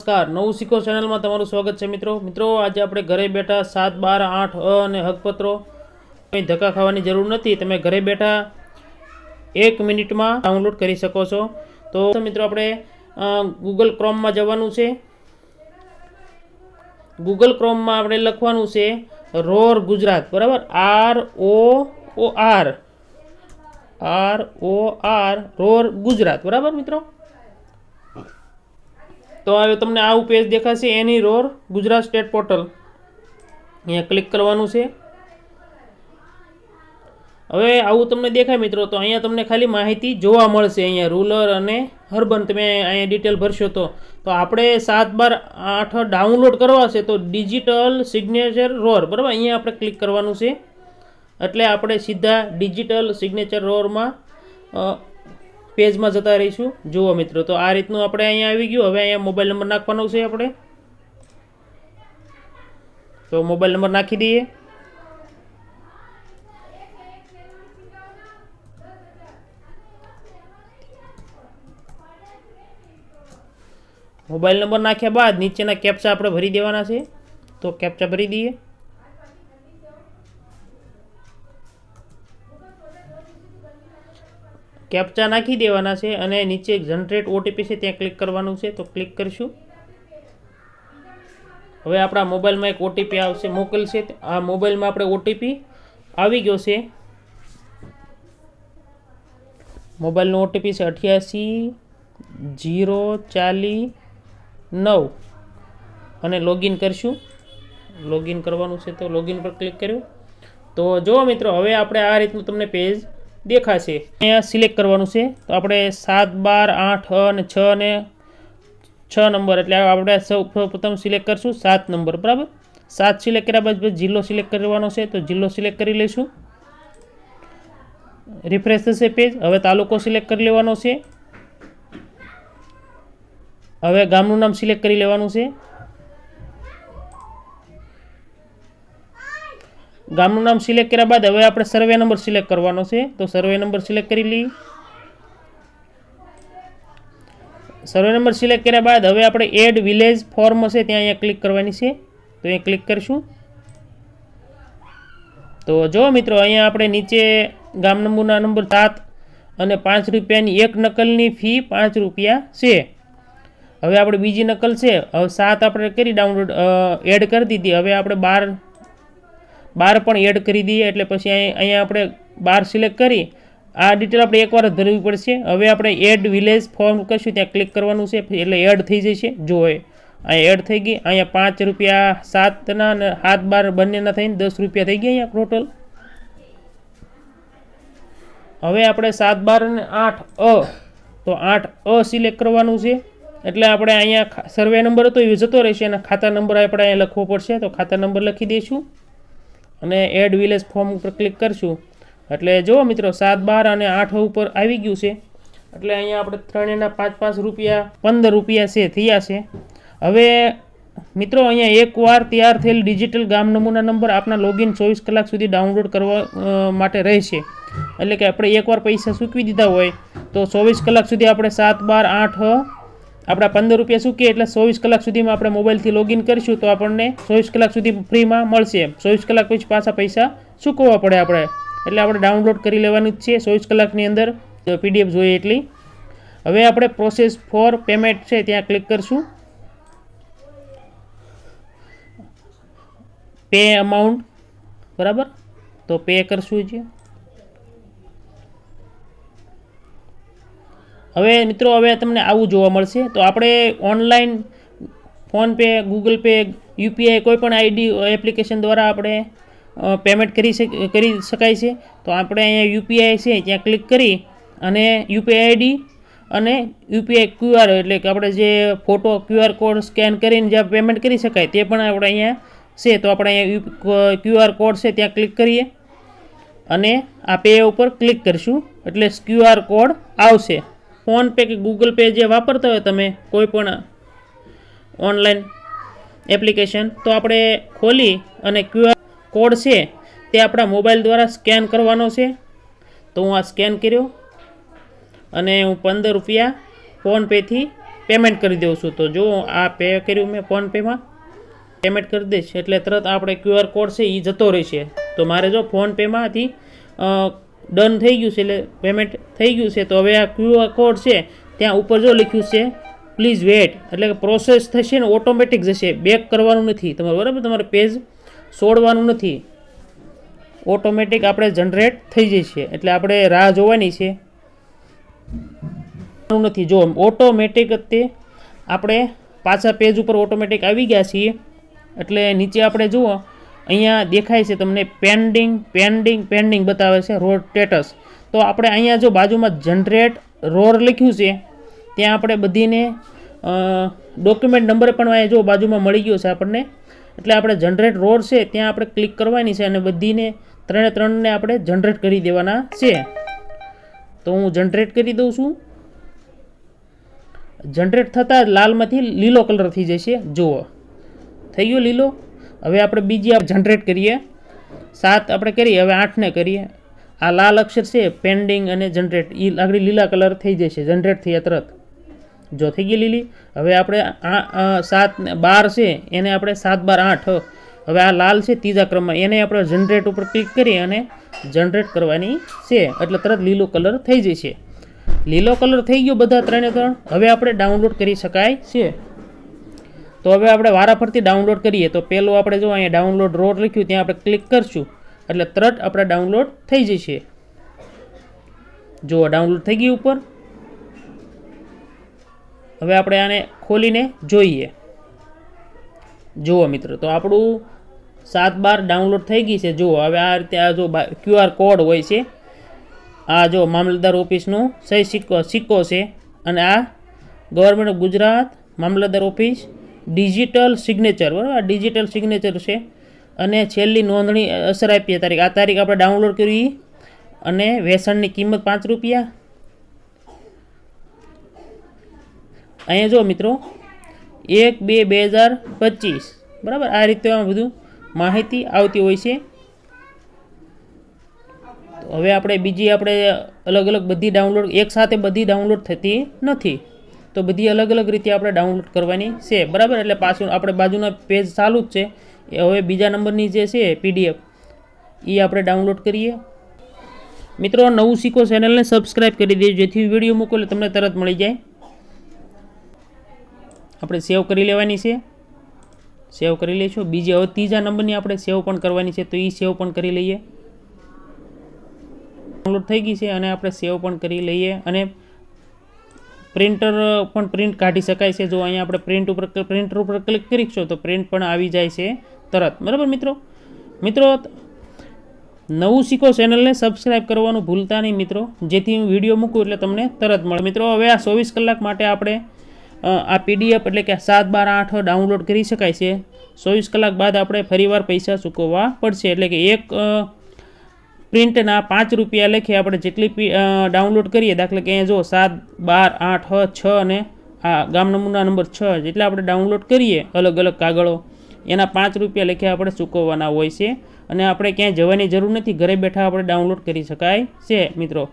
નમસ્કાર. નવું શીખો ચેનલમાં તમારું સ્વાગત છે મિત્રો. મિત્રો, આજે આપણે ઘરે બેઠા સાત, બાર, આઠ, અ અને હકપત્રો કંઈ ધક્કા ખાવાની જરૂર નથી. તમે ઘરે બેઠા એક મિનિટમાં ડાઉનલોડ કરી શકો છો. તો મિત્રો, આપણે ગૂગલ ક્રોમમાં જવાનું છે. ગૂગલ ક્રોમમાં આપણે લખવાનું છે રોર ગુજરાત. બરાબર? R O O R R O R roar Gujarat. બરાબર મિત્રો? તો હવે તમને આવું પેજ દેખાશે, એની રોર ગુજરાત સ્ટેટ પોર્ટલ અહીંયા ક્લિક કરવાનું છે. હવે આવું તમને દેખાય મિત્રો, તો અહીંયા તમને ખાલી માહિતી જોવા મળશે. અહીંયા રૂરલ અને હર્બન તમે અહીંયા ડિટેલ ભરશો તો. તો આપણે સાત બાર આઠ ડાઉનલોડ કરવા છે, તો ડિજિટલ સિગ્નેચર રોર બરાબર? અહીંયા આપણે ક્લિક કરવાનું છે. એટલે આપણે સીધા ડિજિટલ સિગ્નેચર રોરમાં પેજમાં જતા રહીશું. જુઓ મિત્રો, તો આ રીતનું આપણે અહીંયા આવી ગયું. હવે અહીંયા મોબાઈલ નંબર નાખવાનો છે આપણે. તો મોબાઈલ નંબર નાખી દઈએ. મોબાઈલ નંબર નાખ્યા બાદ નીચેના કેપ્ચા આપણે ભરી દેવાના છે. તો કેપ્ચા ભરી દઈએ. કેપ્ચા નાખી દેવાના છે અને નીચે જનરેટ ઓટીપી છે, ત્યાં ક્લિક કરવાનું છે, તો ક્લિક કરીશું. હવે આપણા મોબાઈલમાં એક ઓટીપી આવશે, મોકલશે. આ મોબાઈલમાં આપણે ઓટીપી આવી ગયો છે. મોબાઈલનો ઓટીપી છે અઠ્યાસી, જીરો ચાલી નવ. અને લોગિન કરીશું. લોગિન કરવાનું છે તો લોગિન પર ક્લિક કર્યું. તો જુઓ મિત્રો, હવે આપણે આ રીતનું તમને પેજ દેખાશે. અહીંયા સિલેક્ટ કરવાનું છે. તો આપણે સાત, બાર, આઠ અને છ અને છ નંબર એટલે આપણે સૌ પ્રથમ સિલેક્ટ કરશું સાત નંબર બરાબર? સાત સિલેક્ટ કર્યા બાદ જિલ્લો સિલેક્ટ કરવાનો છે, તો જિલ્લો સિલેક્ટ કરી લઈશું. રિફ્રેશ થશે પેજ હવે તાલુકો સિલેક્ટ કરી લેવાનો છે. હવે ગામનું નામ સિલેક્ટ કરી લેવાનું છે. ગામનું નામ સિલેક્ટ કર્યા બાદ હવે આપણે સર્વે નંબર સિલેક્ટ કરવાનો છે. તો સર્વે નંબર સિલેક્ટ કરી લઈએ. સર્વે નંબર સિલેક્ટ કર્યા બાદ હવે આપણે એડ વિલેજ ફોર્મ હશે, ત્યાં અહીંયા ક્લિક કરવાની છે. તો અહીંયા ક્લિક કરીશું. તો જો મિત્રો, અહીંયા આપણે નીચે ગામ નંબરના નંબર સાત અને પાંચ રૂપિયાની એક નકલની ફી પાંચ રૂપિયા છે. હવે આપણે બીજી નકલ છે. હવે સાત આપણે કરી ડાઉનલોડ એડ કરી દીધી. હવે આપણે બાર બાર પણ એડ કરી દઈએ એટલે પછી અહીં અહીંયા આપણે બાર સિલેક્ટ કરી, આ ડિટેલ આપણે એકવાર જ ભરવી પડશે. હવે આપણે એડ વિલેજ ફોર્મ કરશું, ત્યાં ક્લિક કરવાનું છે એટલે એડ થઈ જશે. જો અહીંયા એડ થઈ ગઈ, અહીંયા પાંચ રૂપિયા સાતના અને સાત બાર બંનેના થઈને દસ રૂપિયા થઈ ગયા અહીંયા ટોટલ હવે આપણે સાત બાર અને આઠ અ, તો આઠ અ સિલેક્ટ કરવાનું છે. એટલે આપણે અહીંયા સર્વે નંબર હતો એ જતો રહેશે અને ખાતા નંબર આપણે અહીંયા લખવો પડશે, તો ખાતા નંબર લખી દઈશું. અને એડ વિલેજ ફોર્મ ઉપર ક્લિક કરશું. એટલે જુઓ મિત્રો, સાત, બાર અને આઠ ઉપર આવી ગયું છે. એટલે અહીંયા આપણે ત્રણેયના પાંચ પાંચ રૂપિયા, પંદર રૂપિયા છે, થયા છે. હવે મિત્રો, અહીંયા એકવાર તૈયાર થયેલ ડિજિટલ ગામ નમૂના નંબર આપના લોગિન ચોવીસ કલાક સુધી ડાઉનલોડ કરવા માટે રહેશે. એટલે કે આપણે એકવાર પૈસા સૂકવી દીધા હોય, તો ચોવીસ કલાક સુધી આપણે સાત, બાર, આઠ આપણા પંદર રૂપિયા સુકીએ એટલે ચોવીસ કલાક સુધીમાં આપણે મોબાઈલથી લોગિન કરીશું તો આપણને ચોવીસ કલાક સુધી ફ્રીમાં મળશે. ચોવીસ કલાક પછી પાછા પૈસા ચૂકવવા પડે આપણે? એટલે આપણે ડાઉનલોડ કરી લેવાનું જ છે. ચોવીસ કલાકની અંદર પીડીએફ જોઈએ એટલી. હવે આપણે પ્રોસેસ ફોર પેમેન્ટ છે, ત્યાં ક્લિક કરશું. પે અમાઉન્ટ બરાબર? તો પે કરશું છે હવે મિત્રો, હવે તમને આવું જોવા મળશે. તો આપણે online PhonePe Google Pay UPI કોઈપણ આઈડી એપ્લિકેશન દ્વારા આપણે પેમેન્ટ કરી કરી શકાય છે. તો આપણે અહીંયા યુપીઆઈ છે, ત્યાં ક્લિક કરી અને યુપીઆઈ આઈડી અને યુપીઆઈ ક્યુઆર એટલે કે આપણે જે ફોટો ક્યુઆર કોડ સ્કેન કરીને જે પેમેન્ટ કરી શકાય તે પણ આપણે અહીંયા છે. તો આપણે અહીંયા ક્યુઆર કોડ છે, ત્યાં ક્લિક કરીએ અને આ પે ઉપર ક્લિક કરીશું. એટલે ક્યુઆર કોડ આવશે. ફોન પે કે ગૂગલ પે જે વાપરતા હોય તમે કોઈ પણ ઓનલાઈન એપ્લિકેશન, તો આપણે ખોલી અને ક્યુઆર કોડ છે તે આપણા મોબાઈલ દ્વારા સ્કેન કરવાનો છે. તો હું આ સ્કેન કર્યો અને હું પંદર રૂપિયા ફોનપેથી પેમેન્ટ કરી દઉં છું. તો જો આ પે કર્યું મેં ફોનપેમાં પેમેન્ટ કરી દઈશ. એટલે તરત આપણે ક્યુઆર કોડ છે એ જતો રહેશે. તો મારે જો ફોનપેમાંથી ડન થઈ ગયું છે, એટલે પેમેન્ટ થઈ ગયું છે. તો હવે આ ક્યુઆર કોડ છે, ત્યાં ઉપર જો લખ્યું છે પ્લીઝ વેટ એટલે કે પ્રોસેસ થશે ને ઓટોમેટિક જશે. બેક કરવાનું નથી. તમારે બરાબર? તમારે પેજ છોડવાનું નથી. ઓટોમેટિક આપણે જનરેટ થઈ જશે એટલે આપણે રાહ જોવાની છે. નથી. જો ઓટોમેટિક તે આપણે પાછા પેજ ઉપર ઓટોમેટિક આવી ગયા છીએ. એટલે નીચે આપણે જુઓ. અહીંયા દેખાય છે તમને પેન્ડિંગ પેન્ડિંગ પેન્ડિંગ બતાવે છે રોડ સ્ટેટસ તો આપણે અહીંયા જો બાજુમાં જનરેટ રોર લખ્યું છે, ત્યાં આપણે બધીને ડોક્યુમેન્ટ નંબર પણ અહીંયા જો બાજુમાં મળી ગયો છે આપણને. એટલે આપણે જનરેટ રોડ છે, ત્યાં આપણે ક્લિક કરવાની છે અને બધીને ત્રણે ત્રણને આપણે જનરેટ કરી દેવાના છે. તો હું જનરેટ કરી દઉં છું. જનરેટ થતાં લાલમાંથી લીલો કલર થઈ જશે. જુઓ. થઈ ગયો લીલો? હવે આપણે બીજી આપ જનરેટ કરીએ. સાત આપણે કરીએ, હવે આઠને કરીએ. આ લાલ અક્ષર છે પેન્ડિંગ અને જનરેટ એ આગળ લીલા કલર થઈ જશે જનરેટ થયા તરત. જો થઈ ગઈ લીલી, હવે આપણે સાત બાર છે, એને આપણે સાત બાર આઠ. હવે આ લાલ છે, ત્રીજા ક્રમમાં. એને આપણે જનરેટ ઉપર ક્લિક કરી અને જનરેટ કરવાની છે. એટલે તરત લીલો કલર થઈ જશે. લીલો કલર થઈ ગયો બધા ત્રણે ત્રણ. હવે આપણે ડાઉનલોડ કરી શકાય છે. તો હવે આપણે વારાફરતી ડાઉનલોડ કરીએ. તો પહેલું આપણે જો અહીંયા ડાઉનલોડ રોડ લખ્યું, ત્યાં આપણે ક્લિક કરશું. એટલે તરત આપણે ડાઉનલોડ થઈ જશે. જુઓ ડાઉનલોડ થઈ ગયું ઉપર. હવે આપણે આને ખોલીને જોઈએ. જુઓ મિત્રો, તો આપણું સાત બાર ડાઉનલોડ થઈ ગઈ છે. જુઓ, હવે આ રીતે આ જો ક્યુઆર કોડ હોય છે, આ જો મામલતદાર ઓફિસનો સહી સિક્કો સિક્કો છે. અને આ government of Gujarat mamlatdar office digital signature, બરાબર? આ ડિજિટલ સિગ્નેચર છે. અને છેલ્લી નોંધણી અસર આપીએ તારીખ. આ તારીખ આપણે ડાઉનલોડ કરી. અને વેસણની કિંમત પાંચ રૂપિયા. અહીંયા જો મિત્રો. એક બે બે હજાર પચીસ. બરાબર? આ રીતે બધું માહિતી આવતી હોય છે. હવે આપણે બીજી આપણે અલગ અલગ બધી ડાઉનલોડ, એક સાથે બધી ડાઉનલોડ થતી નથી. તો બધી અલગ અલગ રીતે આપણે ડાઉનલોડ કરવાની છે. બરાબર? એટલે પાછું આપણે બાજુના પેજ ચાલુ જ છે. એ હવે બીજા નંબરની જે છે પીડીએફ એ આપણે ડાઉનલોડ કરીએ. મિત્રો, નવું શીખો ચેનલને સબસ્ક્રાઈબ કરી દેજો. જેથી વીડિયો મૂકો એટલે તમને તરત મળી જાય. આપણે સેવ કરી લેવાની છે. સેવ કરી લઈશું. બીજી હવે ત્રીજા નંબરની આપણે સેવ પણ કરવાની છે. તો એ સેવ પણ કરી લઈએ. ડાઉનલોડ થઈ ગઈ છે અને આપણે સેવ પણ કરી લઈએ. અને પ્રિન્ટર પણ પ્રિન્ટ કાઢી શકાય છે. જો અહીંયા આપણે પ્રિન્ટ ઉપર પ્રિન્ટર ઉપર ક્લિક કરીશું તો પ્રિન્ટ પણ આવી જાય છે તરત. બરાબર મિત્રો? મિત્રો, નવું શીખો ચેનલને સબસ્ક્રાઈબ કરવાનું ભૂલતા નહીં મિત્રો. જેથી હું વીડિયો મૂકું એટલે તમને તરત મળે. મિત્રો, હવે આ ચોવીસ કલાક માટે આપણે આ પીડીએફ એટલે કે સાત બાર આઠ ડાઉનલોડ કરી શકાય છે. ચોવીસ કલાક બાદ આપણે ફરીવાર પૈસા ચૂકવવા પડશે. એટલે કે એક પ્રિન્ટના પાંચ રૂપિયા લખી આપણે જેટલી ડાઉનલોડ કરીએ, દાખલા કે અહીંયા જો સાત, બાર, આઠ છ અને આ ગામ નમૂના નંબર છ, જેટલા આપણે ડાઉનલોડ કરીએ અલગ અલગ કાગળો, એના પાંચ રૂપિયા લખ્યા આપણે ચૂકવવાના હોય છે. અને આપણે ક્યાંય જવાની જરૂર નથી, ઘરે બેઠા આપણે ડાઉનલોડ કરી શકાય છે, મિત્રો.